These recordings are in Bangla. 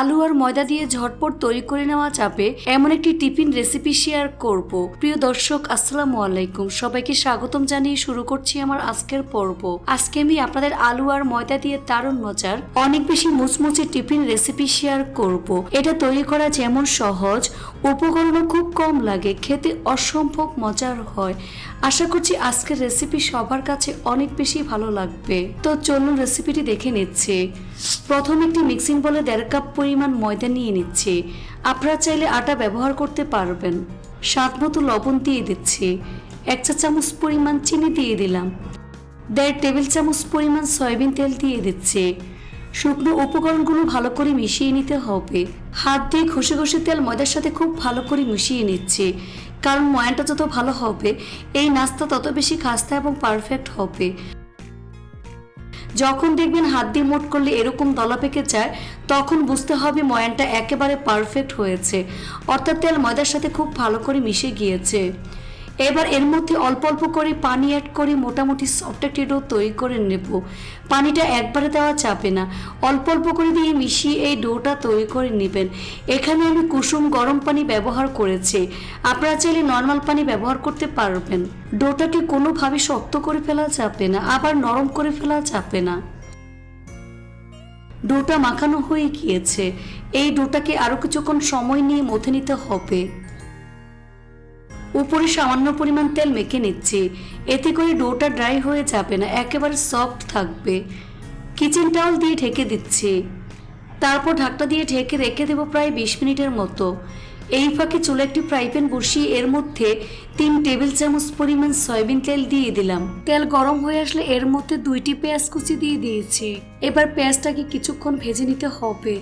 আলু আর ময়দা দিয়ে ঝটপট তৈরি করে নেওয়া যাবে এমন একটি টিফিন রেসিপি শেয়ার করব। প্রিয় দর্শক, আসসালামু আলাইকুম। সবাইকে স্বাগতম জানিয়ে শুরু করছি আমার আজকের পর্ব। আজকে আমি আপনাদের আলু আর ময়দা দিয়ে দারুণ মজার, অনেক বেশি মুচমুচে টিফিন রেসিপি শেয়ার করব। এটা তৈরি করা যেমন সহজ, উপকরণও খুব কম লাগে, খেতে অসম্ভব মজার হয়। আশা করছি আজকের রেসিপি সবার কাছে অনেক বেশি ভালো লাগবে। তো চলুন রেসিপিটি দেখে নিচ্ছে। প্রথম একটি মিক্সিং বলে দেড় কাপ পরিমাণ ময়দা নিয়ে নিচ্ছে। আপনারা চাইলে আটা ব্যবহার করতে পারবেন। স্বাদ মতো লবণ দিয়ে দিচ্ছি। এক চা চামচ পরিমাণ চিনি দিয়ে দিলাম। দেড় টেবিল চামচ পরিমাণ সয়াবিন তেল দিয়ে দিচ্ছে। শুকনো উপকরণগুলো ভালো করে মিশিয়ে নিতে হবে। হাত দিয়ে ঘষে ঘষে তেল ময়দার সাথে খুব ভালো করে মিশিয়ে নিচ্ছে। কারণ ময়ানটা যত ভালো হবে, এই নাস্তা তত বেশি খাস্তা এবং পারফেক্ট হবে। যখন দেখবেন হাত দিয়ে মোট করলে এরকম দলা পেকে যায়, তখন বুঝতে হবে ময়ানটা একেবারে পারফেক্ট হয়েছে। অর্থাৎ তেল ময়দার সাথে খুব ভালো করে মিশে গিয়েছে। এবার এর মধ্যে অল্প অল্প করে পানি অ্যাড করে মোটামুটি সফট একটি ডো তৈরি করে নেব। পানিটা একবারে দেওয়া যাবে না। অল্প অল্প করে দিয়ে মিশিয়ে এই ডোটা তৈরি করে নেবেন। এখানে আমি কুসুম গরম পানি ব্যবহার করেছি। আপনারা চাইলে নর্মাল পানি ব্যবহার করতে পারবেন। ডোটাকে কোনোভাবে শক্ত করে ফেলা যাবে না, আবার নরম করে ফেলা যাবে না। ডোটা মাখানো হয়ে গিয়েছে। এই ডোটাকে আরও কিছুক্ষণ সময় নিয়ে মথে নিতে হবে। উপরে সামান্য পরিমাণ তেল মেখে নিচ্ছি। এতে করে ডোটা ড্রাই হয়ে যাবে না, একেবারে সফট থাকবে। কিচেন টাওয়াল দিয়ে ঢেকে দিচ্ছি। তারপর ঢাকটা দিয়ে ঢেকে রেখে দেবো প্রায় বিশ মিনিটের মতো। এই ফাঁকে চুলে একটি ফ্রাই প্যান বসিয়ে এর মধ্যে তিন টেবিল চামচ পরিমাণ সয়াবিন তেল দিয়ে দিলাম। তেল গরম হয়ে আসলে এর মধ্যে দুইটি পেঁয়াজ কুচি দিয়ে দিয়েছি। এবার পেঁয়াজটাকে কিছুক্ষণ ভেজে নিতে হবে।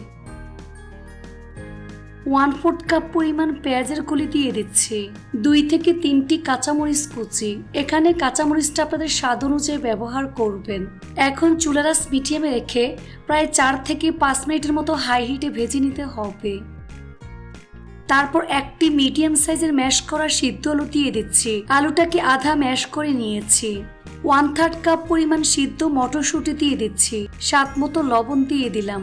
ওয়ান ফোর্থ কাপ পরিমাণ পেঁয়াজের কলি দিয়ে দিচ্ছি। দুই থেকে তিনটি কাঁচামরিচ কুচি। এখানে কাঁচামরিচটা আপনাদের স্বাদ অনুযায়ী ব্যবহার করবেন। এখন চুলারাস মিডিয়ামে রেখে প্রায় চার থেকে পাঁচ মিনিটের মতো হাই হিটে ভেজে নিতে হবে। তারপর একটি মিডিয়াম সাইজের ম্যাশ করা সিদ্ধ আলু দিয়ে দিচ্ছি। আলুটাকে আধা ম্যাশ করে নিয়েছি। ওয়ান থার্ড কাপ পরিমাণ সিদ্ধ মটরশুঁটি দিয়ে দিচ্ছি। স্বাদ মতো লবণ দিয়ে দিলাম।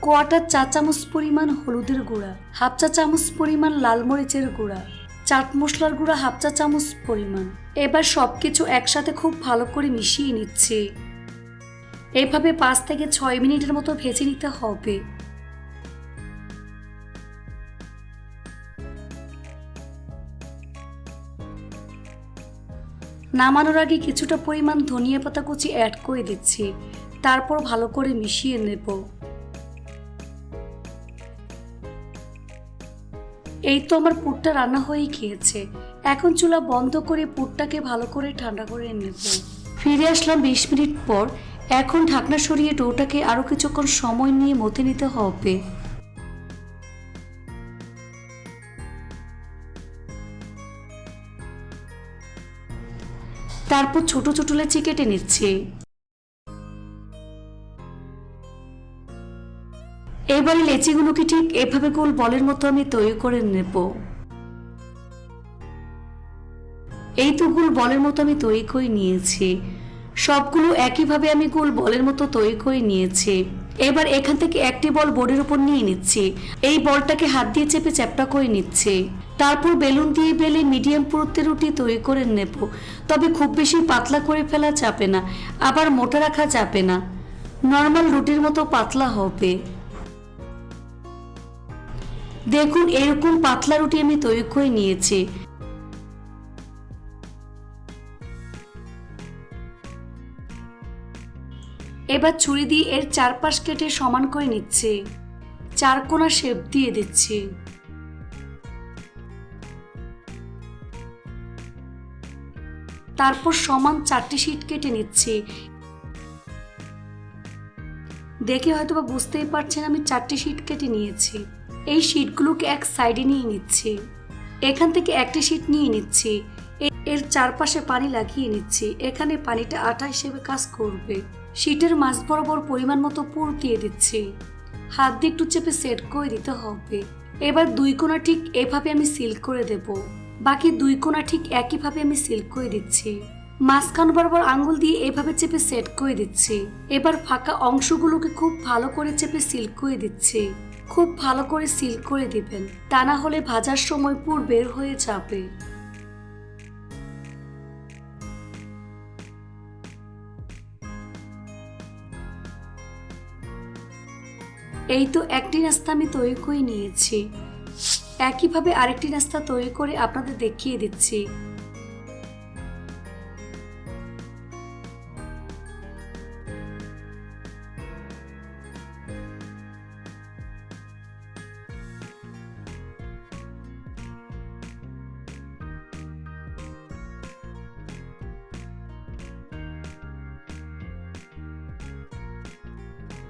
কোয়াটার চা চামচ পরিমাণ হলুদের গুঁড়া, হাফ চা চামচ পরিমাণ লাল মরিচের গুঁড়া, চাট মশলার গুঁড়া হাফ চা চামচ পরিমাণ। এবার সব কিছু একসাথে খুব ভালো করে মিশিয়ে নিচ্ছে। এভাবে পাঁচ থেকে ছয় মিনিটের মতো ভেজে নিতে হবে। নামানোর আগে কিছুটা পরিমাণ ধনিয়া পাতা কুচি অ্যাড করে দিচ্ছি। তারপর ভালো করে মিশিয়ে নেব। এই তো আমার পুরটা রান্না হয়ে গিয়েছে। এখন চুলা বন্ধ করে পুরটাকে ভালো করে ঠান্ডা করে নেব। ফিরে আসলাম বিশ মিনিট পর। এখন ঢাকনা সরিয়ে ডোটাকে আরও কিছুক্ষণ সময় নিয়ে মতে নিতে হবে। তারপর ছোট ছোট লেচি কেটে নিচ্ছি। এবারে লেচিগুলোকে ঠিক এভাবে গোল বলের মতো আমি তৈরি করে নেব। এই তো গোল বলের মতো আমি তৈরি করে নিয়েছি। সবগুলো একইভাবে আমি গোল বলের মতো তৈরি করে নিয়েছি। এবার এখান থেকে একটি বল বোর্ডের উপর নিয়ে নিচ্ছি। এই বলটাকে হাত দিয়ে চেপে চ্যাপটা করে নিচ্ছে। তারপর বেলুন দিয়ে বেলে মিডিয়াম পুরুত্বের রুটি তৈরি করে নেব। তবে খুব বেশি পাতলা করে ফেলা যাবে না, আবার মোটা রাখা যাবে না। নর্মাল রুটির মতো পাতলা হবে। দেখুন, এরকম পাতলা রুটি আমি তৈরি করে নিয়েছি। এবার ছুরি দিয়ে এর চারপাশ কেটে সমান করে নিচ্ছে। চার কোনা শেপ দিয়ে দিচ্ছি। তারপর সমান চারটি শিট কেটে নিচ্ছি। দেখে হয়তো বা বুঝতেই পারছেন আমি চারটি শিট কেটে নিয়েছি। এই শিটগুলোকে এক সাইডে নিয়ে নিচ্ছি। এখান থেকে একটি শিট নিয়ে নিচ্ছি। এর চারপাশে পানি লাগিয়ে নিচ্ছি। এখানে পানিটা আটা হিসেবে কাজ করবে। শিটের মাছ বরাবর পরিমাণ মতো পুর দিয়ে দিচ্ছি। হাত দিয়ে একটু চেপে সেট করে দিতে হবে। এবার দুই কোণা ঠিক এভাবে আমি সিল করে দেব। বাকি দুই কোণা ঠিক একইভাবে আমি সিল করে দিচ্ছি। মাঝখান বরাবর আঙ্গুল দিয়ে এভাবে চেপে সেট করে দিচ্ছি। এবার ফাঁকা অংশগুলোকে খুব ভালো করে চেপে সিল করে দিচ্ছি। খুব ভালো করে সিল করে দিবেন। তা না হলে ভাজার সময় পুর বের হয়ে যাবে। এই তো একটি নাস্তা আমি তৈরি করে নিয়েছি। একইভাবে আরেকটি নাস্তা তৈরি করে আপনাদের দেখিয়ে দিচ্ছি।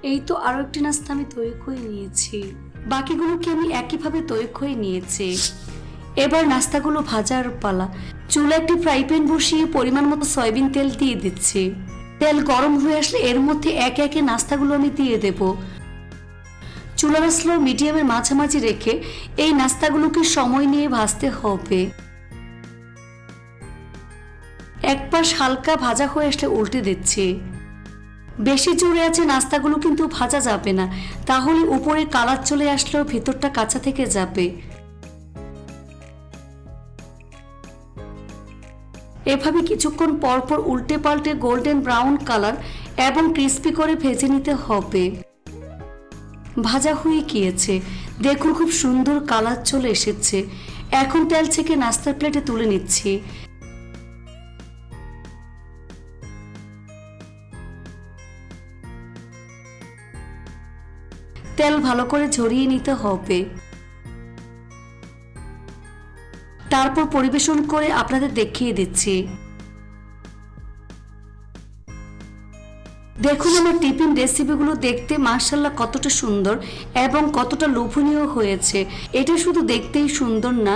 এই তো আরও একটি নাস্তা আমি তৈরি করে নিয়েছি। বাকিগুলোকে আমি একইভাবে তৈরি করে নিয়েছি? এবার নাস্তাগুলো ভাজার পালা। চুলা একটি ফ্রাই প্যান বসিয়ে পরিমাণ মতো সয়াবিন তেল দিয়ে দিচ্ছি। তেল গরম হয়ে আসলে এর মধ্যে একে একে নাস্তাগুলো আমি দিয়ে দেব। চুলার স্লো মিডিয়ামের মাঝামাঝি রেখে এই নাস্তাগুলোকে সময় নিয়ে ভাজতে হবে। এক পাশ হালকা ভাজা হয়ে আসলে উল্টে দিচ্ছি। বেশি জোরে আছে নাস্তাগুলো কিন্তু ভাজা যাবে না। তাহলে উপরে কালার চলে আসলেও ভেতরটা কাঁচা থেকে যাবে। এভাবে কিছুক্ষণ পর পর উল্টে পাল্টে গোল্ডেন ব্রাউন কালার এবং ক্রিস্পি করে ভেজে নিতে হবে। ভাজা হয়ে গিয়েছে। দেখুন খুব সুন্দর কালার চলে এসেছে। এখন তেল থেকে নাস্তার প্লেটে তুলে নিচ্ছি। তেল ভালো করে ঝরিয়ে নিতে হবে। তারপর পরিবেশন করে আপনাদের দেখিয়ে দিচ্ছি। দেখুন আমার টিফিন রেসিপিগুলো দেখতে মার্শাল্লাহ কতটা সুন্দর এবং কতটা লোভনীয় হয়েছে। এটা শুধু দেখতেই সুন্দর না